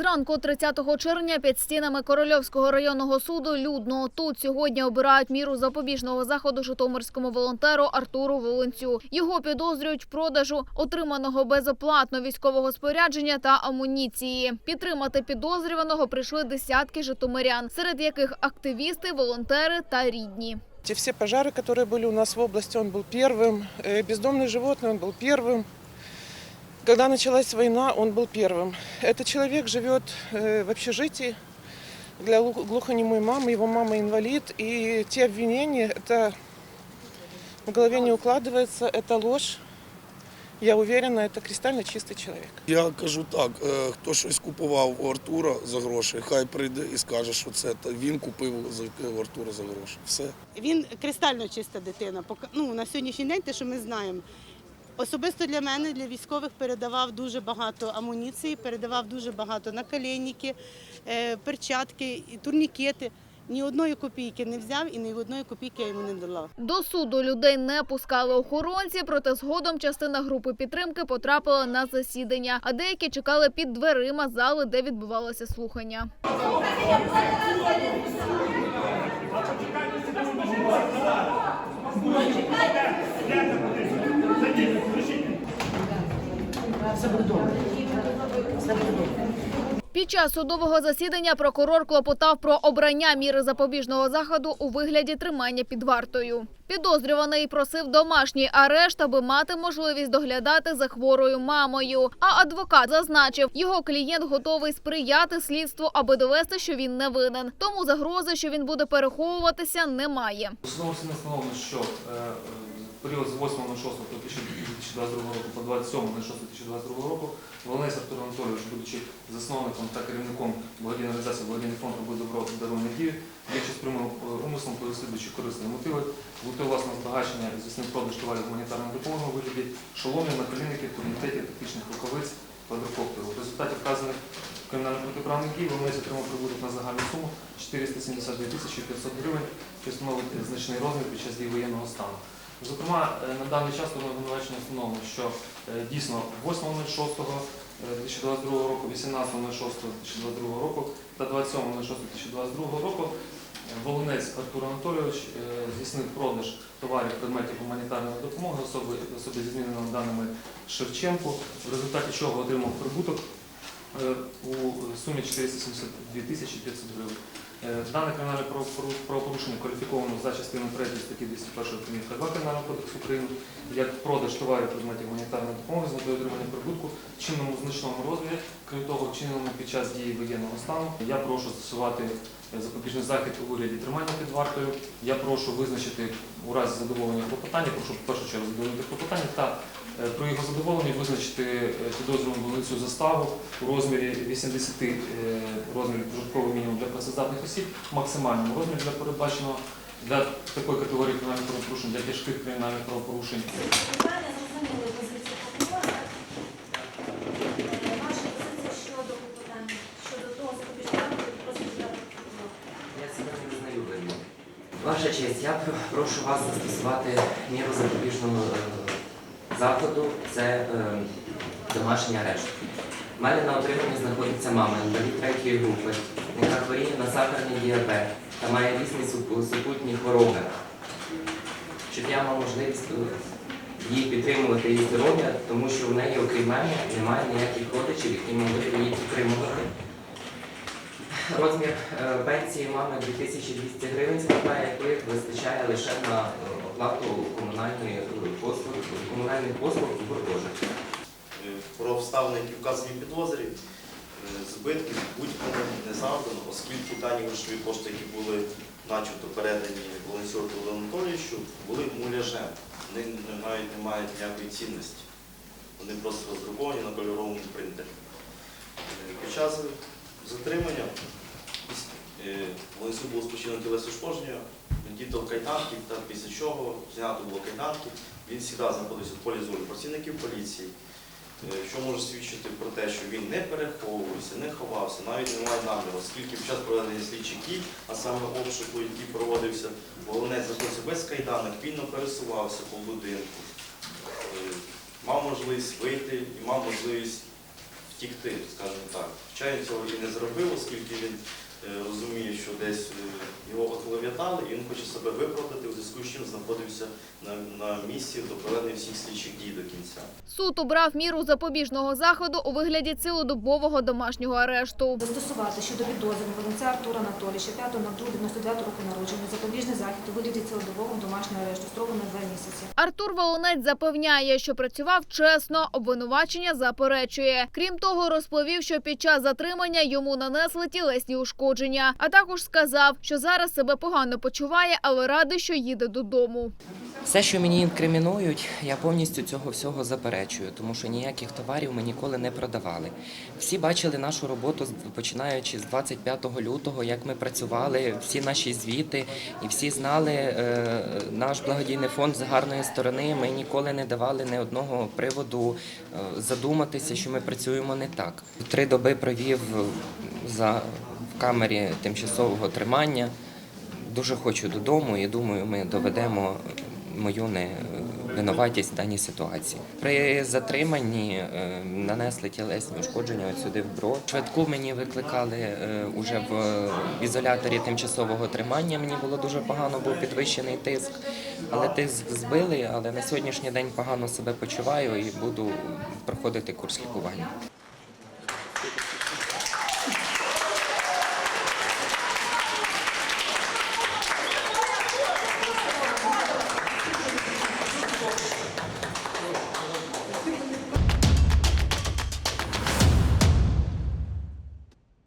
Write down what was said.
Зранку 30 червня під стінами Корольовського районного суду людно. Тут сьогодні обирають міру запобіжного заходу житомирському волонтеру Артуру Волонцю. Його підозрюють в продажу отриманого безоплатно військового спорядження та амуніції. Підтримати підозрюваного прийшли десятки житомирян, серед яких активісти, волонтери та рідні. Те все пожары, которые были у нас в области, он был первым. Э, Бездомные животные, он был первым. Когда началась война, он был первым. Этот человек живет э, в общежитии для глух- глухонемой мамы, его мама инвалид. И те обвинения, это в голове не укладывается, это ложь. Я уверена, это кристально чистый человек. Я кажу так, е, хто щось купував у Артура за гроші, хай прийде і скаже, що це та він купив за- у Артура за гроші. Все. Він кристально чиста дитина. Поки- Ну, на сьогоднішній день те, що ми знаємо. Особисто для мене, для військових, передавав дуже багато амуніції, передавав дуже багато наколенники, е, перчатки, і турнікети. Ні одної копійки не взяв і ні одної копійки я йому не дала. До суду людей не пускали охоронці, проте згодом частина групи підтримки потрапила на засідання, а деякі чекали під дверима зали, де відбувалося слухання. Під час судового засідання прокурор клопотав про обрання міри запобіжного заходу у вигляді тримання під вартою. Підозрюваний просив домашній арешт, аби мати можливість доглядати за хворою мамою. А адвокат зазначив, його клієнт готовий сприяти слідству, аби довести, що він не винен. Тому загрози, що він буде переховуватися, немає. Судом встановлено, що період з 8.06.2022 року по 27.06.2022 року Волонець Артур Анатолійович, будучи засновником та керівником благодійної організації «Благодійний фонд роби добро даруй надію», якщо з прямим е, умислом переслідуючи корисні мотиви, бути власного збагачення здійснив продаж товарів гуманітарної допомоги у вигляді шоломів, наколінників, турнікетів, тактичних рукавиць, квадрокоптеру. В результаті вказаних кримінальних протиправних дій Волонець отримав прибуток на загальну суму 472 тисячі 500 гривень, що становить значний розмір під час дії воєнного стану. Зокрема, е, на даний час тому обвинувачення встановлено, що е, дійсно 8.06.2022 року, 18.06.2022 року та 27.06.2022 року е, Волинець Артур Анатолійович е, здійснив продаж товарів предметів гуманітарної допомоги особи, особи зі зміненими даними Шевченку, в результаті чого отримав прибуток е, у сумі 472 тисячі 500 гривень. Е, Дане кримінальне правопору- правопорушення кваліфіковано за частиною 3 статті 201 примітка 2 Кримінального кодексу України як продаж товарів предметів гуманітарної допомоги з метою отримання прибутку в чинному значному розмірі, крім того, вчиненому під час дії воєнного стану. Я прошу застосувати запобіжний захід у вигляді тримання під вартою. Я прошу визначити у разі задоволення клопотання, прошу в першу чергу задовольнити клопотання та про його задоволення визначити е, підозрювану велицю заставу у розмірі 80 е, розмірів прожиткового мінімуму для працездатних осіб, максимальному розмірі для передбаченого для такої категорії кримінальних правопорушень, для тяжких кримінальних правопорушень. Питання зрозуміли позицію прокурора. Е, Ваша позиція щодо клопотання, щодо того запобіжного розгляду прокурора. Я себе не визнаю винним. Ваша честь, я прошу вас застосувати міру запобіжного е, заходу, це е, домашній арешт. У мене на отриманні знаходиться мама інвалід третьої групи, яка хворіє на сахарний діабет та має різні супутні хвороби. Щоб я мав можливість е, її підтримувати її здоров'я, тому що в неї, окрім мене, немає ніяких родичів, які могли її підтримувати. Розмір е, пенсії мами 2200 гривень складає, яких вистачає лише на е, оплату комунальної е, послуг, комунальних послуг у гуртожитку. Е, про вставлені які вказані підозрі, збитків будь-кому не завдано, оскільки дані грошові кошти, які були начебто передані Волонцю Анатолійовичу, були муляжем. Вони мають, не мають ніякої цінності. Вони просто роздруковані на кольоровому принтері. Під час затримання е, Волонцю було спочинено тілесне ушкодження, діто кайданки, та після чого знято було кайданки. Він завжди знаходився в полі зору працівників поліції. Е, що може свідчити про те, що він не переховувався, не ховався, навіть не має наміру, оскільки під час проведення слідчих а саме обшуку, який проводився, головне знаходився без кайданок, вільно пересувався по будинку, Е, мав можливість вийти і мав можливість втікти, скажімо так. Він цього і не зробив, оскільки він розуміє, що десь оклеветали, і він хоче себе виправдати, у зв'язку з чим знаходився на, на місці до проведення всіх слідчих дій до кінця. Суд обрав міру запобіжного заходу у вигляді цілодобового домашнього арешту. Застосувати щодо підозри Волонця Артура Анатолійовича 5 на 2 99 року народження запобіжний захід у вигляді цілодобового домашнього арешту строком на 2 місяці. Артур Волонець запевняє, що працював чесно, обвинувачення заперечує. Крім того, розповів, що під час затримання йому нанесли тілесні ушкодження, а також сказав, що зараз себе погано почуває, але радий, що їде додому. Все, що мені інкримінують, я повністю цього всього заперечую, тому що ніяких товарів ми ніколи не продавали. Всі бачили нашу роботу починаючи з 25 лютого, як ми працювали, всі наші звіти, і всі знали е, наш благодійний фонд з гарної сторони. Ми ніколи не давали ні одного приводу е, задуматися, що ми працюємо не так. Три доби провів за в камері тимчасового тримання. Дуже хочу додому і думаю, ми доведемо мою невинуватість в даній ситуації. При затриманні е, нанесли тілесні ушкодження от сюди в бро. Швидку мені викликали е, уже в ізоляторі тимчасового тримання. Мені було дуже погано, був підвищений тиск, але тиск збили. Але на сьогоднішній день погано себе почуваю і буду проходити курс лікування.